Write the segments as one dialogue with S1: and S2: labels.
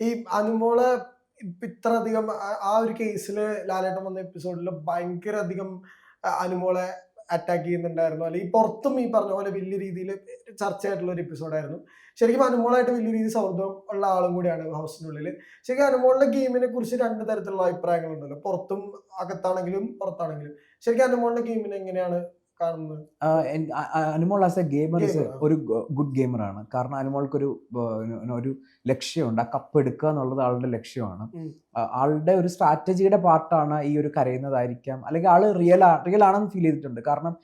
S1: ഈ അനുമോൾ ഇത്ര അധികം ആ ഒരു കേസിൽ ലാലേട്ടൻ വന്ന എപ്പിസോഡിൽ ഭയങ്കര അധികം അനുമോളെ അറ്റാക്ക് ചെയ്യുന്നുണ്ടായിരുന്നു. അല്ലെങ്കിൽ പുറത്തും ഈ പറഞ്ഞ പോലെ വലിയ രീതിയിൽ ചർച്ചയായിട്ടുള്ള ഒരു എപ്പിസോഡായിരുന്നു ശരിക്കും അനുമോളായിട്ട് വലിയ രീതിയിൽ സൗഹൃദം ഉള്ള ആളും കൂടിയാണ് ഹൗസിനുള്ളിൽ ശരിക്കും അനുമോളിന്റെ ഗെയിമിനെ കുറിച്ച് രണ്ട് തരത്തിലുള്ള അഭിപ്രായങ്ങളുണ്ടല്ലോ. പുറത്തും അകത്താണെങ്കിലും പുറത്താണെങ്കിലും. ശരിക്കും അനുമോളിന്റെ ഗെയിമിനെ എങ്ങനെയാണ്
S2: അനുമോൾ ആസ് എ ഗെയിമർ ഒരു ഗുഡ് ഗെയിമറാണ് കാരണം അനുമോൾക്ക് ഒരു ഒരു ലക്ഷ്യമുണ്ട്. ആ കപ്പ് എടുക്കുക എന്നുള്ളത് ആളുടെ ലക്ഷ്യമാണ്. ആളുടെ ഒരു സ്ട്രാറ്റജിയുടെ പാർട്ടാണ് ഈ ഒരു കരയുന്നതായിരിക്കാം. അല്ലെങ്കിൽ ആൾ റിയൽ റിയൽ ആണെന്ന് ഫീൽ ചെയ്തിട്ടുണ്ട്. കാരണം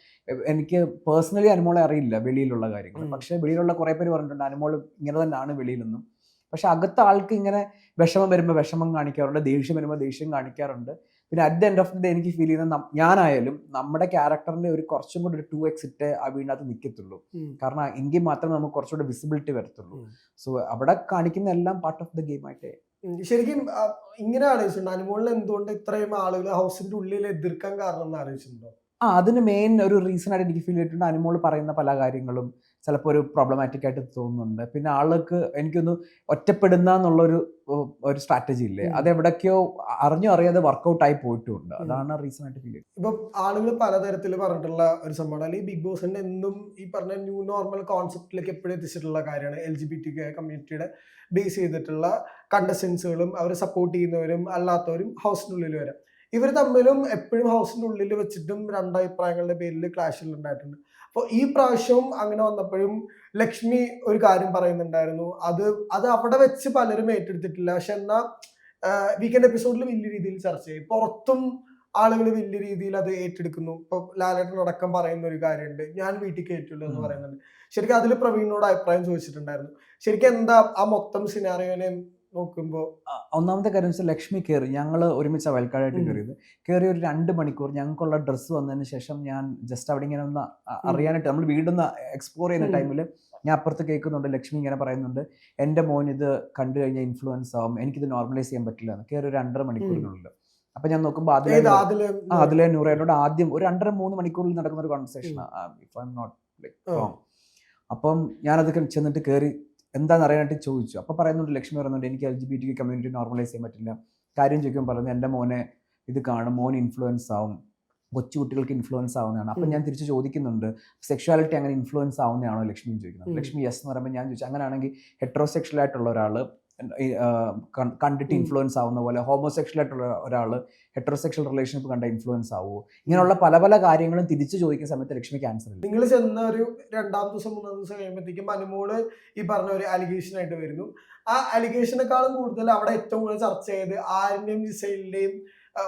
S2: എനിക്ക് പേഴ്സണലി അനുമോളെ അറിയില്ല വെളിയിലുള്ള കാര്യങ്ങൾ. പക്ഷെ വെളിയിലുള്ള കുറെ പേര് പറഞ്ഞിട്ടുണ്ട് അനുമോൾ ഇങ്ങനെ തന്നെയാണ് വെളിയിലെന്നും. പക്ഷെ അകത്ത് ആൾക്ക് ഇങ്ങനെ വിഷമം വരുമ്പോൾ വിഷമം കാണിക്കാറുണ്ട് ദേഷ്യം വരുമ്പോൾ ദേഷ്യം കാണിക്കാറുണ്ട്. പിന്നെ at the end of the day എനിക്ക് ഫീൽ ചെയ്യുന്നത് നം- ഞാനായാലും നമ്മുടെ ക്യാരക്ടറിന്റെ ഒരു കുറച്ചും കൂടി ഒരു ടു എക്സിറ്റ് ആ വീടിനകത്ത് നിൽക്കത്തുള്ളൂ കാരണം എങ്കിൽ മാത്രമേ നമുക്ക് കുറച്ചുകൂടെ വിസിബിലിറ്റി വരത്തുള്ളൂ. സോ അവിടെ കാണിക്കുന്ന എല്ലാം പാർട്ട് ഓഫ് ദ ഗെയിം ആയിട്ട്
S1: ശരിക്കും ഇങ്ങനെ ആലോചിച്ചിട്ടുണ്ട്? അനുമോളിൽ എന്തുകൊണ്ട് ഇത്രയും ആളുകൾ ഹൗസിന്റെ ഉള്ളിൽ എതിർക്കാൻ കാരണം എന്ന് ആലോചിച്ചിട്ടുണ്ടോ?
S2: ആ അതിന് മെയിൻ ഒരു റീസൺ ആയിട്ട് എനിക്ക് ഫീൽ ചെയ്തിട്ടുണ്ട്. അനുമോൾ പറയുന്ന പല കാര്യങ്ങളും. ചിലപ്പോൾ ഒരു പ്രോബ്ലമാറ്റിക് ആയിട്ട് തോന്നുന്നുണ്ട്. പിന്നെ ആൾക്ക് എനിക്കൊന്ന് ഒറ്റപ്പെടുന്ന എന്നുള്ളൊരു ഒരു സ്ട്രാറ്റജി ഇല്ലേ? അത് എവിടേക്കോ അറിഞ്ഞോ അറിയാതെ വർക്ക്ഔട്ടായി പോയിട്ടുണ്ട്. അതാണ് റീസൺ ആയിട്ട് ഫീൽ ചെയ്യുന്നത്
S1: ഇപ്പൊ ആളുകൾ പലതരത്തിൽ പറഞ്ഞിട്ടുള്ള ഒരു സംഭവമാണ്. അല്ലെങ്കിൽ ബിഗ് ബോസിന്റെ എന്നും ഈ പറഞ്ഞ ന്യൂ നോർമൽ കോൺസെപ്റ്റിലേക്ക് എപ്പോഴും എത്തിച്ചിട്ടുള്ള കാര്യമാണ്. എൽ ജി ബി ടി കമ്മ്യൂണിറ്റിയുടെ ബേസ് ചെയ്തിട്ടുള്ള കണ്ടസ്റ്റൻസുകളും അവരെ സപ്പോർട്ട് ചെയ്യുന്നവരും അല്ലാത്തവരും ഹൗസിനുള്ളിൽ വരാം. ഇവർ തമ്മിലും എപ്പോഴും ഹൗസിന്റെ ഉള്ളിൽ വെച്ചിട്ടും രണ്ടഭിപ്രായങ്ങളുടെ പേരിൽ ക്ലാഷിൽ ഉണ്ടായിട്ടുണ്ട്. അപ്പോൾ ഈ പ്രാവശ്യവും അങ്ങനെ വന്നപ്പോഴും ലക്ഷ്മി ഒരു കാര്യം പറയുന്നുണ്ടായിരുന്നു. അത് അത് അവിടെ വെച്ച് പലരും ഏറ്റെടുത്തിട്ടില്ല. പക്ഷെ എന്നാൽ വീക്കെൻഡ് എപ്പിസോഡിൽ വലിയ രീതിയിൽ ചർച്ച ചെയ്യും. പുറത്തും ആളുകൾ വലിയ രീതിയിൽ അത് ഏറ്റെടുക്കുന്നു. ഇപ്പൊ ലാലേട്ടൻ അടക്കം പറയുന്ന ഒരു കാര്യമുണ്ട്. ഞാൻ വീട്ടിൽ കയറ്റുള്ളൂ എന്ന്. പറയുന്നുണ്ട്. ശരിക്കും അതിൽ പ്രവീണിനോട് അഭിപ്രായം ചോദിച്ചിട്ടുണ്ടായിരുന്നു. ശരിക്കും എന്താ ആ മൊത്തം സിനാറിയോനെ നോക്കുമ്പോ
S2: ആ, ഒന്നാമത്തെ കാര്യം വെച്ചാൽ ലക്ഷ്മി കയറി ഞങ്ങൾ ഒരുമിച്ച് വയൽക്കാടായിട്ട്. കയറിയത് കയറി ഒരു രണ്ട് മണിക്കൂർ. ഞങ്ങൾക്കുള്ള ഡ്രസ്സ് വന്നതിന് ശേഷം ഞാൻ ജസ്റ്റ് അവിടെ ഇങ്ങനെ ഒന്ന് അറിയാനായിട്ട് നമ്മൾ വീടൊന്ന് എക്സ്പ്ലോർ ചെയ്യുന്ന. ടൈമിൽ ഞാൻ അപ്പുറത്ത് കേൾക്കുന്നുണ്ട്. ലക്ഷ്മി ഇങ്ങനെ പറയുന്നുണ്ട്. എന്റെ മോൻ ഇത് കണ്ടു കഴിഞ്ഞാൽ ഇൻഫ്ലുവൻസ് ആവും. എനിക്കിത് നോർമലൈസ് ചെയ്യാൻ പറ്റില്ല എന്ന്. കയറി ഒരു രണ്ടര മണിക്കൂറിനുള്ളിൽ അപ്പൊ ഞാൻ നോക്കുമ്പോൾ അതിലെ അതിൽ നൂറേനോട് ആദ്യം ഒരു രണ്ടര മൂന്ന് മണിക്കൂറിൽ നടക്കുന്ന ഒരു conversation if I am not
S1: like.
S2: Wrong അപ്പം ഞാനത് ചെന്നിട്ട് കയറി എന്താണെന്ന് അറിയാനായിട്ട് ചോദിച്ചു. അപ്പോൾ പറയുന്നുണ്ട് ലക്ഷ്മി പറയുന്നുണ്ട് എനിക്ക് L G B T community normalise ചെയ്യാൻ പറ്റില്ല. കാര്യം ചോദിക്കുമ്പോൾ പറയുന്നത് എന്റെ മോനെ ഇത് കാണും മോൻ ഇൻഫ്ലുവൻസ് ആവും. കൊച്ചു കുട്ടികൾക്ക് ഇൻഫ്ലുവൻസ് ആവുന്നതാണ്. അപ്പം ഞാൻ തിരിച്ച് ചോദിക്കുന്നുണ്ട് സെക്ഷുവാലിറ്റി അങ്ങനെ ഇൻഫ്ലുവൻസ് ആവുന്നതാണോ? ലക്ഷ്മി ചോദിക്കുന്നത് ലക്ഷ്മി യെസ് എന്ന് പറയുമ്പോൾ ഞാൻ ചോദിച്ചു. അങ്ങനെയാണെങ്കിൽ ഹെട്രോസെക്ഷൽ ആയിട്ടുള്ള ഒരാൾ കണ്ടിട്ട് ഇൻഫ്ലുവൻസ് ആവുന്ന പോലെ ഹോമോസെക്ഷൽ ആയിട്ടുള്ള ഒരാൾ ഹെട്രോസെക്ഷൽ റിലേഷൻഷിപ്പ് കണ്ട ഇൻഫ്ലുവൻസ് ആവുമോ ഇങ്ങനെയുള്ള പല പല കാര്യങ്ങളും തിരിച്ചു ചോദിക്കുന്ന സമയത്ത് ലക്ഷ്മി ആൻസർ ഇല്ല.
S1: നിങ്ങൾ ചെന്ന ഒരു രണ്ടാം ദിവസം മൂന്നാം ദിവസം കഴിയുമ്പോഴത്തേക്കും അനുമോൾ ഈ പറഞ്ഞ ഒരു അലിഗേഷൻ ആയിട്ട് വരുന്നു. ആ അലിഗേഷനെക്കാളും കൂടുതൽ അവിടെ ഏറ്റവും കൂടുതൽ ചർച്ച ചെയ്ത് ആരിന്റെയും ജിസൈലിന്റെയും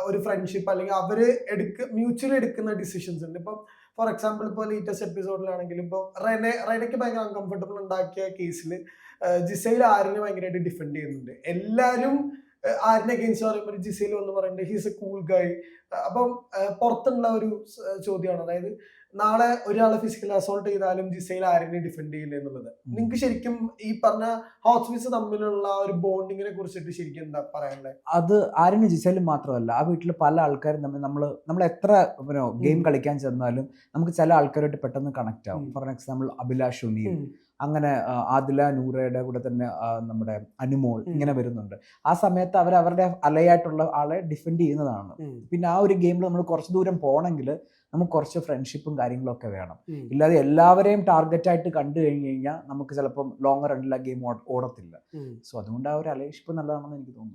S1: ഒരു ഫ്രണ്ട്ഷിപ്പ് അല്ലെങ്കിൽ അവർ എടുക്ക മ്യൂച്വലി എടുക്കുന്ന ഡിസിഷൻസ് ഉണ്ട്. ഇപ്പം ഫോർ എക്സാമ്പിൾ ഇപ്പോൾ ലേറ്റസ്റ്റ് എപ്പിസോഡിലാണെങ്കിലും ഇപ്പോൾ റെനെ റെനയ്ക്ക് ഭയങ്കര അൺകംഫർട്ടബിൾ ഉണ്ടാക്കിയ കേസിൽ ജിസൈൽ ആരിനെ ഭയങ്കരമായിട്ട് ഡിഫെൻഡ് ചെയ്യുന്നുണ്ട്. എല്ലാവരും ആരിനെ അഗെയിൻസ്റ്റ് പറയുമ്പോൾ ജിസൈൽ എന്ന് പറയുന്നത് ഹീസ് എ കൂൾ ഗൈ അപ്പം പുറത്തുള്ള ഒരു ചോദ്യമാണ്. അതായത് നാളെ ഒരാളെ ഫിസിക്കൽ അസോൾട്ട് ചെയ്താലും ജിസയിൽ ആരെങ്കിലും ഡിഫെൻഡ് ചെയ്യില്ല എന്നുള്ളത്. നിങ്ങൾക്ക് ശരിക്കും ഈ പറഞ്ഞ ഹോസ്പിറ്റൽസ് തമ്മിലുള്ള ഒരു ബോണ്ടിങ്ങിനെ കുറിച്ചിട്ട് ശരിക്കും എന്താ പറയാനുള്ളത്
S2: അത് ആരും ജിസയിലും മാത്രമല്ല ആ വീട്ടിൽ പല ആൾക്കാരും തമ്മിൽ നമ്മൾ നമ്മൾ എത്ര ഗെയിം കളിക്കാൻ ചെന്നാലും നമുക്ക് ചില ആൾക്കാരായിട്ട് പെട്ടെന്ന് കണക്ട് ആവും. ഫോർ എക്സാമ്പിൾ അഭിലാഷ് ഉനീൽ അങ്ങനെ ആദില നൂറയുടെ കൂടെ തന്നെ നമ്മുടെ അനുമോൾ ഇങ്ങനെ വരുന്നുണ്ട്. ആ സമയത്ത് അവർ അവരുടെ അലയായിട്ടുള്ള ആളെ ഡിഫെൻഡ് ചെയ്യുന്നതാണ്. പിന്നെ ആ ഒരു ഗെയിമിൽ നമ്മൾ കുറച്ച് ദൂരം പോകണമെങ്കിൽ നമുക്ക് കുറച്ച് ഫ്രണ്ട്ഷിപ്പും കാര്യങ്ങളൊക്കെ വേണം. ഇല്ലാതെ എല്ലാവരെയും ടാർഗറ്റ് ആയിട്ട് കണ്ടു കഴിഞ്ഞ് കഴിഞ്ഞാൽ നമുക്ക് ചിലപ്പം ലോങ് റണ്ണിൽ ആ ഗെയിം ഓടത്തില്ല. സോ അതുകൊണ്ട് ആ ഒരു അലേഷിപ്പ് നല്ലതാണെന്ന് എനിക്ക് തോന്നുന്നു.